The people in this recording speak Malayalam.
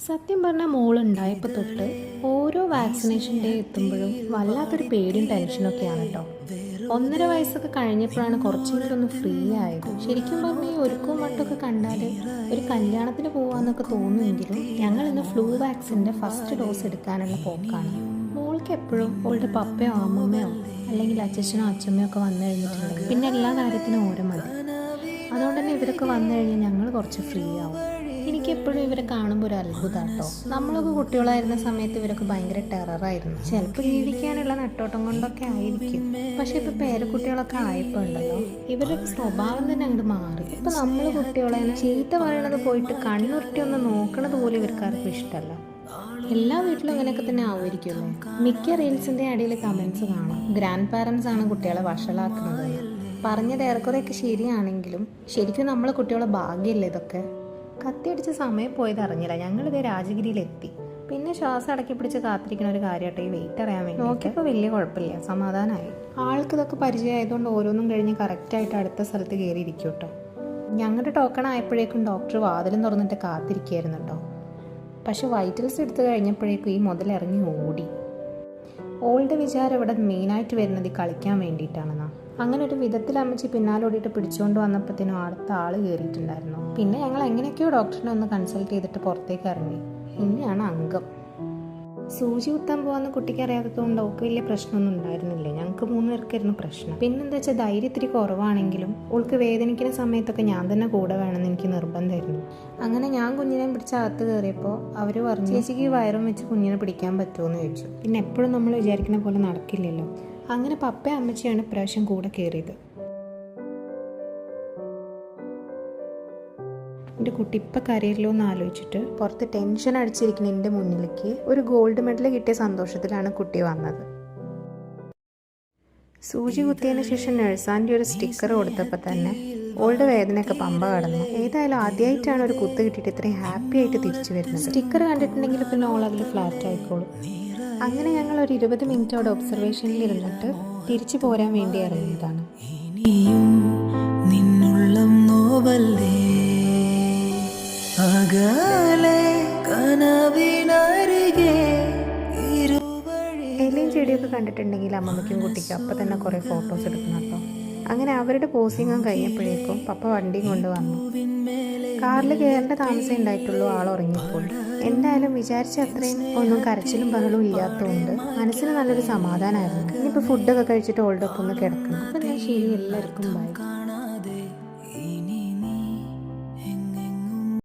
സത്യം പറഞ്ഞാൽ മോളുണ്ടായപ്പോൾ തൊട്ട് ഓരോ വാക്സിനേഷൻ ഡേ എത്തുമ്പോഴും വല്ലാത്തൊരു പേടിയും ടെൻഷനൊക്കെയാണ് കേട്ടോ ഒന്നര വയസ്സൊക്കെ കഴിഞ്ഞപ്പോഴാണ് കുറച്ചെങ്കിലും ഒന്ന് ഫ്രീ ആയത്. ശരിക്കും പറഞ്ഞാൽ ഈ ഒരുക്കവും മട്ടൊക്കെ കണ്ടാൽ ഒരു കല്യാണത്തിന് പോകാമെന്നൊക്കെ തോന്നുമെങ്കിലും ഞങ്ങൾ ഇന്ന് ഫ്ലൂ വാക്സിന്റെ ഫസ്റ്റ് ഡോസ് എടുക്കാനുള്ള പോക്കാണ്. മോൾക്ക് എപ്പോഴും അവളുടെ പപ്പയോ അമ്മമ്മയോ അല്ലെങ്കിൽ അച്ഛനോ അച്ഛമ്മയോ ഒക്കെ വന്നു കഴിഞ്ഞിട്ടുണ്ടെങ്കിൽ പിന്നെ എല്ലാ കാര്യത്തിനും ഓരോ മതി അതുകൊണ്ട് തന്നെ ഇവരൊക്കെ വന്നു കഴിഞ്ഞാൽ ഞങ്ങൾ കുറച്ച് ഫ്രീ ആവും. എനിക്കെപ്പോഴും ഇവരെ കാണുമ്പോൾ ഒരു അത്ഭുതം കേട്ടോ നമ്മളൊക്കെ കുട്ടികളായിരുന്ന സമയത്ത് ഇവരൊക്കെ ഭയങ്കര ടെററായിരുന്നു. ചിലപ്പോൾ ജീവിക്കാനുള്ള നട്ടോട്ടം കൊണ്ടൊക്കെ ആയിരിക്കും. പക്ഷെ ഇപ്പൊ പേരക്കുട്ടികളൊക്കെ ആയപ്പോൾ ഉണ്ടല്ലോ ഇവരുടെ സ്വഭാവം തന്നെ അങ്ങോട്ട് മാറി. ഇപ്പൊ നമ്മൾ കുട്ടികളെ ചീത്ത പറയണത് പോയിട്ട് കണ്ണുരുട്ടി ഒന്ന് നോക്കണത് പോലും ഇവർക്കാർക്കും ഇഷ്ടമല്ല എല്ലാ വീട്ടിലും അങ്ങനെയൊക്കെ തന്നെ ആവുമായിരിക്കുമല്ലോ? മിക്ക റീൽസിന്റെ അടിയിൽ കമന്റ്സ് കാണാം. ഗ്രാൻഡ് പാരൻസ് ആണ് കുട്ടികളെ വഷളാക്കുന്നത്. പറഞ്ഞത് ഏറെക്കുറെയൊക്കെ ശരിയാണെങ്കിലും ശരിക്കും നമ്മളെ കുട്ടികളെ ഭാഗ്യമല്ലേ ഇതൊക്കെ. കത്തിയടിച്ച സമയം പോയത് അറിഞ്ഞില്ല. ഞങ്ങളിത് രാജഗിരിയിലെത്തി. പിന്നെ ശ്വാസം അടക്കി പിടിച്ച് കാത്തിരിക്കുന്ന ഒരു കാര്യമായിട്ട് ഈ വെയിറ്റ് അറിയാൻ വേണ്ടി നോക്കിയപ്പോൾ വലിയ കുഴപ്പമില്ല. സമാധാനമായി ആൾക്ക് ഇതൊക്കെ പരിചയമായതുകൊണ്ട് ഓരോന്നും കഴിഞ്ഞ് കറക്റ്റായിട്ട് അടുത്ത സ്ഥലത്ത് കയറിയിരിക്കും കേട്ടോ. ഞങ്ങളുടെ ടോക്കൺ ആയപ്പോഴേക്കും ഡോക്ടർ വാതിലും തുറന്നിട്ട് കാത്തിരിക്കുകയായിരുന്നു കേട്ടോ. പക്ഷെ വൈറ്റൽസ് എടുത്തു കഴിഞ്ഞപ്പോഴേക്കും ഈ മുതലിറങ്ങി ഓടി. ഓളുടെ വിചാരം ഇവിടെ മെയിനായിട്ട് വരുന്നത് കളിക്കാൻ വേണ്ടിയിട്ടാണെന്നാ. അങ്ങനെ ഒരു വിധത്തിൽ അമ്മച്ചി പിന്നാലോടിയിട്ട് പിടിച്ചുകൊണ്ട് വന്നപ്പോഴത്തേനും അടുത്ത ആൾ കയറിയിട്ടുണ്ടായിരുന്നു പിന്നെ ഞങ്ങൾ എങ്ങനെയൊക്കെയോ ഡോക്ടറിനെ ഒന്ന് കൺസൾട്ട് ചെയ്തിട്ട് പുറത്തേക്ക് ഇറങ്ങി. ഇനിയാണ് അംഗം. സൂചി കുത്താൻ പോകാന്ന് കുട്ടിക്ക് അറിയാത്തതുകൊണ്ട് ഒക്കെ വലിയ പ്രശ്നമൊന്നും ഉണ്ടായിരുന്നില്ല. ഞങ്ങൾക്ക് മൂന്ന് പേർക്കായിരുന്നു പ്രശ്നം. പിന്നെന്താ വെച്ചാൽ ധൈര്യം ഇത്തിരി കുറവാണെങ്കിലും ഓൾക്ക് വേദനിക്കുന്ന സമയത്തൊക്കെ ഞാൻ തന്നെ കൂടെ വേണമെന്ന് എനിക്ക് നിർബന്ധമായിരുന്നു. അങ്ങനെ ഞാൻ കുഞ്ഞിനെ പിടിച്ച് അകത്ത് കയറിയപ്പോൾ അവർ പറഞ്ഞു ചേച്ചിക്ക് വയറും വെച്ച് കുഞ്ഞിനെ പിടിക്കാൻ പറ്റുമോ എന്ന് ചോദിച്ചു. പിന്നെ എപ്പോഴും നമ്മൾ വിചാരിക്കുന്ന പോലെ നടക്കില്ലല്ലോ. അങ്ങനെ പപ്പ അമ്മച്ചിയാണ് ഇപ്രാവശ്യം കൂടെ കയറിയത്. എന്റെ കുട്ടി ഇപ്പം കരയല്ലോ എന്ന് ആലോചിച്ചിട്ട് പുറത്ത് ടെൻഷൻ അടിച്ചിരിക്കുന്ന എന്റെ മുന്നിലേക്ക് ഒരു ഗോൾഡ് മെഡൽ കിട്ടിയ സന്തോഷത്തിലാണ് കുട്ടി വന്നത്. സൂചി കുത്തിയതിന് ശേഷം നഴ്സാന്റെ ഒരു സ്റ്റിക്കർ കൊടുത്തപ്പോൾ തന്നെ ഓൾഡ് വേദനയൊക്കെ പമ്പ കടന്നു. ഏതായാലും ആദ്യമായിട്ടാണ് ഒരു കുത്ത് കിട്ടിയിട്ട് ഇത്രയും ഹാപ്പി ആയിട്ട് തിരിച്ചു വരുന്നത്. സ്റ്റിക്കർ കണ്ടിട്ടുണ്ടെങ്കിൽ പിന്നെ ഓൾ അതിൽ ഫ്ലാറ്റ് ആയിക്കോളും. അങ്ങനെ ഞങ്ങൾ ഒരു ഇരുപത് മിനിറ്റ് അവിടെ ഒബ്സർവേഷനിൽ ഇരുന്നിട്ട് തിരിച്ചു പോരാൻ വേണ്ടി ഇറങ്ങിയതാണ്. ഇനിയും നിന്നുള്ളം നോവല്ലേ? ഇലയും ചെടിയൊക്കെ കണ്ടിട്ടുണ്ടെങ്കിൽ അമ്മമ്മയ്ക്കും കുട്ടിക്കും അപ്പം തന്നെ കുറേ ഫോട്ടോസ് എടുക്കണം കേട്ടോ. അങ്ങനെ അവരുടെ പോസിങ്ങും കഴിഞ്ഞപ്പോഴേക്കും പപ്പ വണ്ടിയും കൊണ്ട് വന്നു കാറിൽ കയറേണ്ട താമസം ഉണ്ടായിട്ടുള്ളൂ ആൾ ഉറങ്ങിപ്പോയി. എന്തായാലും വിചാരിച്ച അത്രയും ഒന്നും കരച്ചിലും ബഹളവും ഇല്ലാത്തതുകൊണ്ട് മനസ്സിന് നല്ലൊരു സമാധാനമായിരുന്നു. ഇനിയിപ്പോൾ ഫുഡൊക്കെ കഴിച്ചിട്ട് ഓൾഡ് ഒക്കെ ഒന്ന് കിടക്കണം. അപ്പം ഞാൻ ശരി എല്ലാവർക്കും ബൈ